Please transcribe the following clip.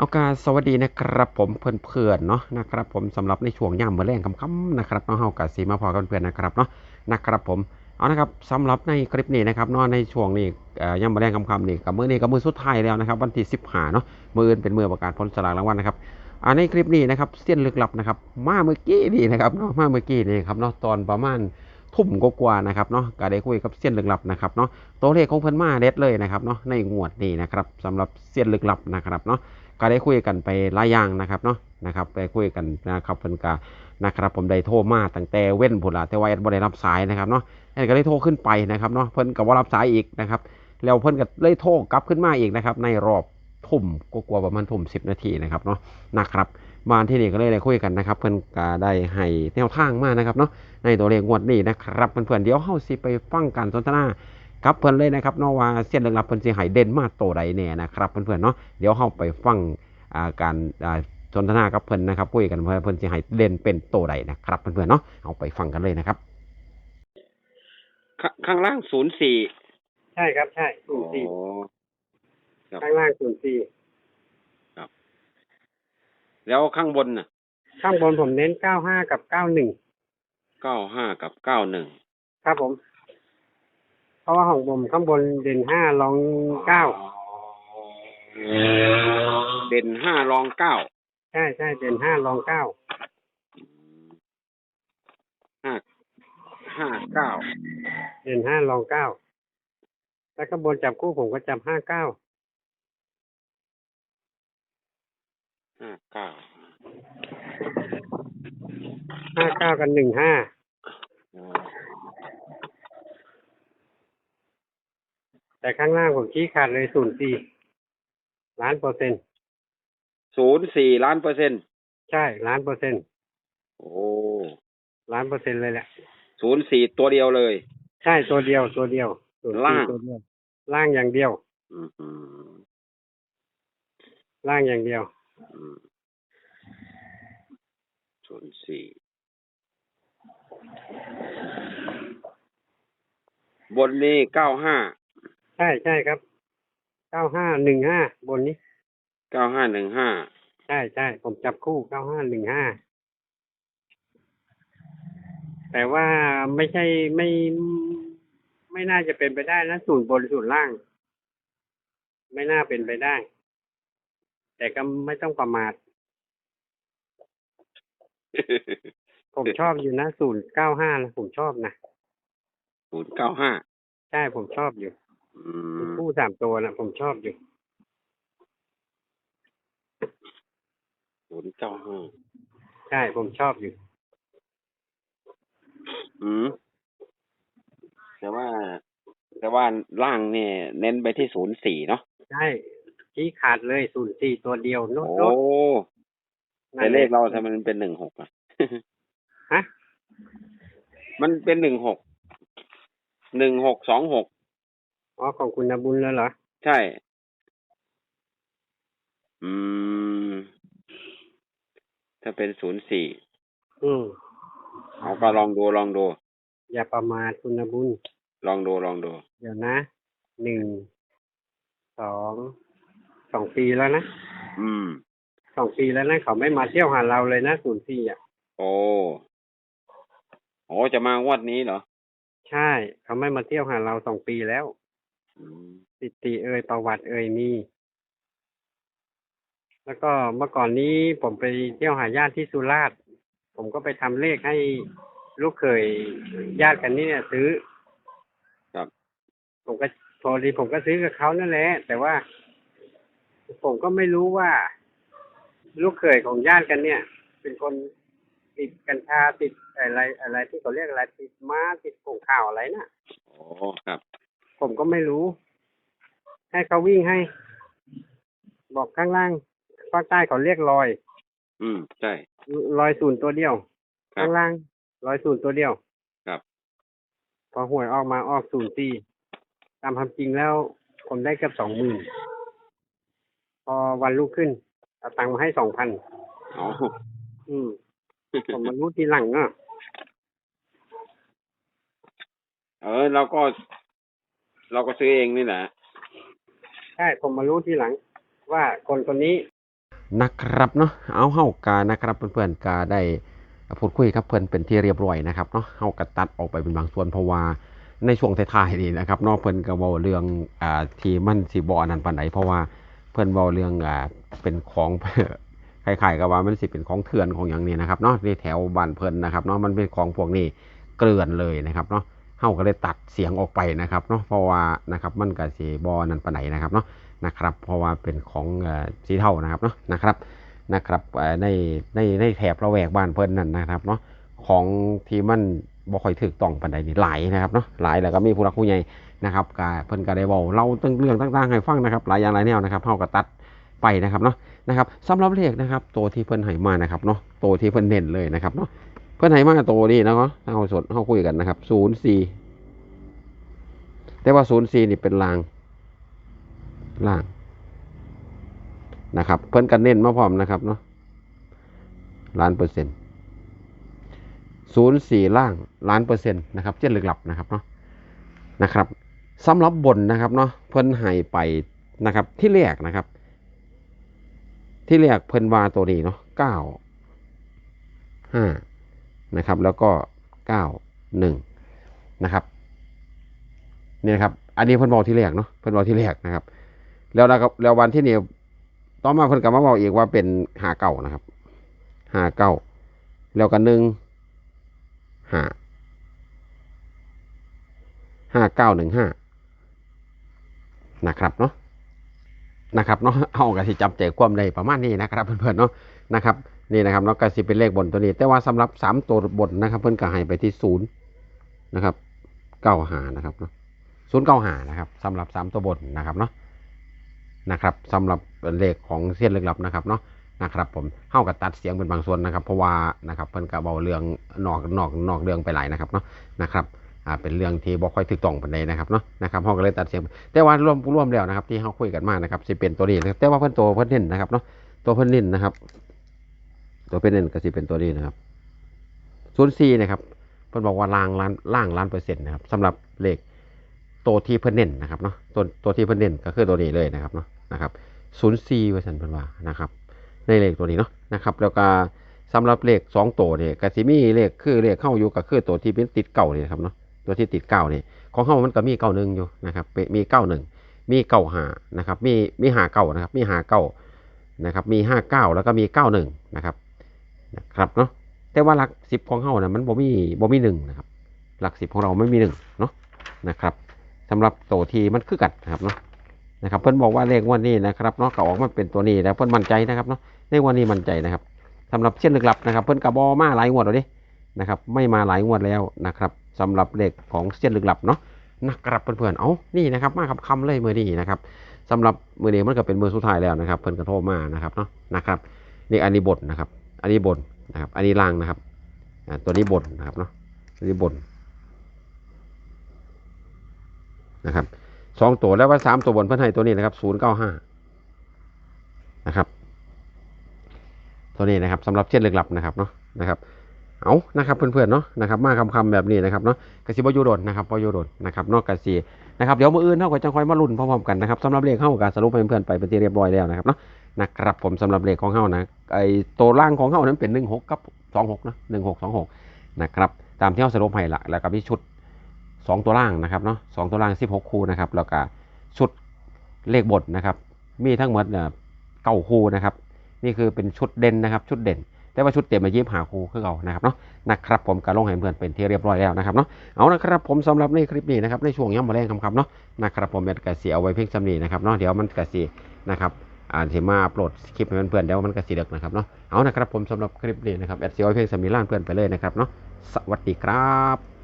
เอาการสวัสดีนะครับผมเพื่อนๆเนาะนะครับผมสำหรับในช่วงย่ามมื้อแรงคำๆนะครับเนาะเฮากะสิมาพอกันเพื่อนนะครับเนาะนะครับผมเอานะครับสำหรับในคลิปนี้นะครับเนาะในช่วงนี้เอ่อย่ามมื้อแรงค่ำๆนี่กับมือนี้กับมือสุดท้ายแล้วนะครับ วันที่15เนาะมืออื่นเป็นมือประกาศผลสลากรางวัลนะครับอ่าในคลิปนี้นะครับเส้นลึกลับนะครับ มาเมื่อกี้นี่นะครับเนาะมาเมื่อกี้นี่ครับเนาะตอนประมาณทุ่มกว่านะครับเนาะก็ได้คุยกับเส้นลึกลับนะครับเนาะตัวเลขของเพิ่นมาเด็ดเลยนะครับเนาะในงวดนี้นะครับสำหรับเส้นลึกลับนะครับเนาะ ก็ได้คุยกันไปหลายอย่างนะครับเนาะนะครับไปคุยกันนะครับเพิ่นก็นะครับผมได้โทรมาตั้งแต่เว้นพุ่นล่ะแต่ว่าแอดบ่ได้รับสายนะครับเนาะแอดก็เลยโทรขึ้นไปนะครับเนาะเพิ่นก็บ่รับสายอีกนะครับแล้วเพิ่นก็เลยโทรกลับขึ้นมาอีกนะครับในรอบทุ่มก็กลัวประมาณทุ่ม10นาทีนะครับเนาะนะครับมาที่นี่ก็เลยได้คุยกันนะครับ เพิ่อนก็ได้ให้แนวทางมานะครับเนาะในตัวเลขงวดนี้นะครับเพื่อนๆเดี๋ยวเฮาสิไปฟังการสนทนา ครับเพื่อนเลยนะครับเนาะว่าเส้นเรื่องรับเพิ่นสิให้เด่นมาโตใดแน่นะครับเพื่อนๆเนาะเดี๋ยวเฮาไปฟังอ่าการอ่าสนทนากับเพิ่นนะครับคุยกันเพื่อนเพิ่นสิให้เด่นเป็นโตใดนะครับเพื่อนๆเนาะเอาไปฟังกันเลยนะครับ ข้างล่างศูนย์สี่ใช่ครับ ใช่ศูนย์สี่ครับข้างล่างศูนย์สี่แล้วข้างบนน่ะ ข้างบนผมเน้นเก้าห้ากับเก้าหนึ่งเก้าห้ากับเก้าหนึ่งครับผมเพ ราะว่าของผมข้างบนเด่นห้ารองเก้าเด่นห้ารองเก้าใช่ใช่เด่นห้ารองเก้าห้าห้าเก้าเด่นห้ารองเก้าแล้วข้างบนจับคู่ผมก็จับห้าเก้าห้าเก้าห้าเก้ากันหนึ่งห้า แต่ข้างล่างผมชี้ขาดเลยศูนย์สี่ล้านเปอร์เซ็นต์ศูนย์สี่ล้านเปอร์เซ็นต์ใช่ล้านเปอร์เซ็นต์โอ้ล้านเปอร์เซ็นต์เลยแหละศูนย์สี่ตัวเดียวเลย ใช่ตัวเดียวตัวเดียว04ล่าง ตัวเดียวล่างอย่างเดียว อืมอืมล่างอย่างเดียว อืมศูนย์สี่บนนี้เก้าห้า ใช่ใช่ครับ เก้าห้าหนึ่งห้าบนนี้ เก้าห้าหนึ่งห้าใช่ใช่ผมจับคู่เก้าห้าหนึ่งห้าแต่ว่าไม่ใช่ไม่ไม่น่าจะเป็นไปได้นะศูนย์บนศูนย์ล่าง ไม่น่าเป็นไปได้ แต่ก็ไม่ต้องประมาท ผมชอบอยู่นะศูนย์เก้าห้านะผมชอบนะศูนย์เก้าห้าใช่ผมชอบอยู่อืม คู่สามตัวนะผมชอบอยู่ศูนย์เก้าห้าใช่ผมชอบอยู่ อืม แต่ว่า แต่ว่าล่างเนี่ย เน้นไปที่ศูนย์สี่เนาะใช่ชี้ขาดเลยศูนย์สี่ตัวเดียวโน้ตโอ้โน้ตแต่เลขเราทำไมมันเป็นหนึ่งหกอะฮะมันเป็นหนึ่งหกหนึ่งหกสองหก อ๋อของคุณนบุญแล้วเหรอ ใช่ อืม ถ้าเป็นศูนย์สี่อืมเอาก็ลองดูลองดู อย่าประมาทคุณนบุญ ลองดูลองดู เดี๋ยวนะหนึ่งสองสองปีแล้วนะอืม สองปีแล้วนะเขาไม่มาเที่ยวหาเราเลยนะศูนย์สี่อะ โอ้โอ้จะมางวดนี้เหรอ ใช่ เขาไม่มาเที่ยวหาเราสองปีแล้วอืม สิติเอ่ยประวัติเอ่ยมี แล้วก็เมื่อก่อนนี้ผมไปเที่ยวหาญาติที่สุราษฎร์ผมก็ไปทำเลขให้ลูกเขยญาติกันนี่เนี่ยซื้อ ครับ ผมก็พอดีผมก็ซื้อกับเขานั่นแหละ แต่ว่า ผมก็ไม่รู้ว่า ลูกเขยของญาติกันเนี่ย เป็นคนติดกัญชาติดอะไรอะไรที่เขาเรียกอะไรติดม้าติดผงข่าวอะไรน่ะโอ้ครับผม ก็ไม่รู้ ให้เขาวิ่งให้ บอกข้างล่างภาคใต้เขาเรียกลอย อืมใช่ ลอยศูนย์ตัวเดียว ครับ ข้างล่างลอยศูนย์ตัวเดียวครับพอหวยออกมาออกศูนย์สี่ตามความจริงแล้วผมได้เกือบสองหมื่นพอวันรุ่งขึ้นเอาตังค์มาให้สองพันอ๋อ อืม ผมมารู้ทีหลังอะ เออเราก็ เราก็ซื้อเองนี่แหละใช่ผมมารู้ทีหลัง ว่าคนคนนี้นะครับเนาะเอาเฮากานะครับเพื่อนๆกาได้พูดคุยครับเพื่อนเป็นที่เรียบร้อยนะครับเนาะเฮากะตัดออกไปเป็นบางส่วนเพราะว่าในช่วงท้ายๆนี่นะครับเนาะเพิ่นก็เว้าเรื่องอ่าที่มันสิบ่อันนั้นปานใดเพราะว่าเพิ่นเว้าเรื่องอ่าเป็นของคล้ายๆกับว่ามันสิเป็นของเถื่อนของอย่างนี้นะครับเนาะนี่แถวบ้านเพิ่นนะครับเนาะมันเป็นของพวกนี้เกลื่อนเลยนะครับเนาะ เฮาก็เลยตัดเสียงออกไปนะครับเนาะเพราะว่านะครับมันก็สิบ่อันนั้นปานใดนะครับเนาะนะครับ เพราะว่าเป็นของสีเทานะครับเนาะนะครับนะครับในในในแถบระแวกบ้านเพิ่นนั่นนะครับเนาะของที่มันบ่ค่อยถูกต้องปานใดนี่หลายนะครับเนาะหลายแล้วก็มีผู้รักผู้ใหญ่นะครับก็เพิ่นก็ได้เว้าเล่าตึงเรื่องต่างๆให้ฟังนะครับ หลายอย่างหลายแนวนะครับเฮาก็ตัดไปนะครับเนาะนะครับสำหรับเลขนะครับ ตัวที่เพิ่นให้มานะครับเนาะตัวที่เพิ่นเน้นเลยนะครับเนาะ เพิ่นให้มาตัวนี้นะเนาะเฮาสดเฮาคุยกันนะครับ04แต่ว่า04นี่เป็นลางล่างนะครับ เพิ่นกันเน้นมาพร้อมนะครับเนาะล้านเปอร์เซ็นต์ศูนย์สี่ล่างล้านเปอร์เซ็นต์นะครับเจ็ดลึกลับนะครับเนาะนะครับสำหรับบนนะครับเนาะเพิ่นให้ไปนะครับ ที่แรกนะครับ ที่แรกเพิ่นวาตัวนี้เนาะเก้าห้า นะครับ แล้วก็เก้าหนึ่งนะครับนี่นะครับ อันนี้เพิ่นบอกที่แรกเนาะเพิ่นบอกที่แรกนะครับ แล้วนะครับแล้ววันที่นี่ต่อมาเพิ่นก็มาบอกอีกว่าเป็นหาเก่านะครับหาเก่าแล้วก็หนึ่งหาห้าเก้าหนึ่งห้านะครับเนาะนะครับเนาะเอากระสิจำใจความได้ประมาณนี้นะครับเพื่อนๆเนาะนะครับ นี่นะครับเนาะกระสิเป็นเลขบนตัวนี้ แต่ว่าสำหรับสามตัวบนนะครับ เพื่อนก็ให้ไปที่ศูนย์นะครับเก้าหานะครับเนาะศูนย์เก้าหานะครับสำหรับสามตัวบนนะครับเนาะนะครับสำหรับเลขของเส้นลึกลับนะครับเนาะนะครับผมเข้ากับตัดเสียงเป็นบางส่วนนะครับ เพราะว่านะครับเพิ่นกะเบาเรื่องนอกนอกนอกเรื่องไปหลายนะครับเนาะนะครับอ่าเป็นเรื่องที่บ่ค่อยถูกต้องปานใดนะครับเนาะนะครับเฮาก็เลยตัดเสียง แต่ว่ารวมรวมแล้วนะครับ ที่เฮาคุยกันมานะครับสิเป็นตัวนี้แต่ว่าเพิ่นตัวเพิ่นเน้นนะครับเนาะตัวเพิ่นเน้นนะครับ ตัวเพิ่นเน้นก็สิเป็นตัวนี้นะครับ04นสี่นะครับเพิ่นบอกว่าล่างล้านล่างล้านเปอร์เซ็นต์นะครับสำหรับเลขตัวที่เพิ่นเน้นนะครับเนาะตัวตัวที่เพิ่นเน้นก็คือตัวนี้เลยนะครับเนาะนะครับศูนย์สี่เวอร์ชันเพิ่นว่านะครับในเลขตัวนี้เนาะนะครับแล้วก็สำหรับเลขสองตัวเนี่ยกสิมีเลขคือเลขเข้าอยู่ก็คือตัวที่เป็นติดเก่านี่นะครับเนาะตัวที่ติดเก่าเนี่ยของเข้ามันก็มีเก่าหนึ่งอยู่นะครับมีเก้าหนึ่งมีเก้าหานะครับมีมีหาเก่านะครับมีหาเก่านะครับมีห้าเก้าแล้วก็มีเก้าหนึ่งนะครับ นะครับเนาะแต่ว่าหลักสิบของเขานะมันบ่มีบ่มีหนึ่งนะครับ หลักสิบของเราไม่มีหนึ่งเนาะนะครับสำหรับโตทีมันคือกันนะครับเนาะนะครับเพิ่อนบอกว่าเลขงวันนี้นะครับเนาะก็ออกมาเป็นตัวนี้แล้วเพิ่อนมั่นใจนะครับเนาะเลขงวันนี้มั่นใจนะครับสำหรับเช่นลึกลับนะครับ เพิ่อนกระบอมาหลายงวดแล้วดินะครับ ไม่มาหลายงวดแล้วนะครับสำหรับเลขของเช่นลึกลับเนาะนะครับเพื่อนๆ เอานี่นะครับมาคำคำๆเลยมือนี้นะครับสำหรับมือนี้มันก็เป็นมือสุดท้ายแล้วนะครับ เพิ่อนก็โทรมานะครับเนาะนะครับ นี่อันนี้บทนะครับ อันนี้บนนะครับ อันนี้ล่างนะครับตัวนี้บนนะครับเนาะตัวนี้บนนะครับสองตัวแล้วว่าสามตัวบนเพื่อนให้ตัวนี้นะครับศูนย์เก้าห้านะครับ ตัวนี้นะครับสำหรับเช่นเลึกลับนะครับเนาะนะครับเอานะครับเพื่อนๆเนาะนะครับมาคำๆแบบนี้นะครับเนาะกสิบอยูโดนนะครับบอยูโดนนะครับนอกกสินะครับเดี๋ยวมืออื่นเท่ากับจะคอยมาลุ้นพร้อมๆกันนะครับสำหรับเลขเข้าการสรุปเพื่อนๆไปเป็นที่เรียบร้อยแล้วนะครับเนาะ นะครับผมสำหรับเลขของเข้านะไอตัวล่างของเขานั้นเป็นหนึ่งหกกับสองหกนะหนึ่งหกสองหกนะครับตามที่เขาสรุปให้ละแล้วก็มีชุดสองตัวล่างนะครับเนาะสองตัวล่างสิบหกคู่นะครับแล้วก็ชุดเลขบทนะครับ มีทั้งหมดเนี่ยเก้าคู่นะครับ นี่คือเป็นชุดเด่นนะครับ ชุดเด่น แต่ว่าชุดเต็มมายี่หาคู่คือเก่านะครับเนาะนะครับผมการลงให้เพื่อนเป็นที่เรียบร้อยแล้วนะครับเนาะเอานะครับผมสำหรับในคลิปนี้นะครับในช่วงย่ำมาแรงคำๆเนาะนะครับผมเป็นกระเสียเอาไว้เพียงจำนีนะครับเนาะเดี๋ยวมันกระเสียนะครับ อ่านสีมาโปโหลดคลิปให้เพื่อนๆเดี๋ยวมันกระสีเด็กนะครับเนาะเอานะครับผมสำหรับคลิปนี้นะครับแอดเสียเอาไว้เพียงสมีล่างเพื่อนไปเลยนะครับเนาะสวัสดีครับ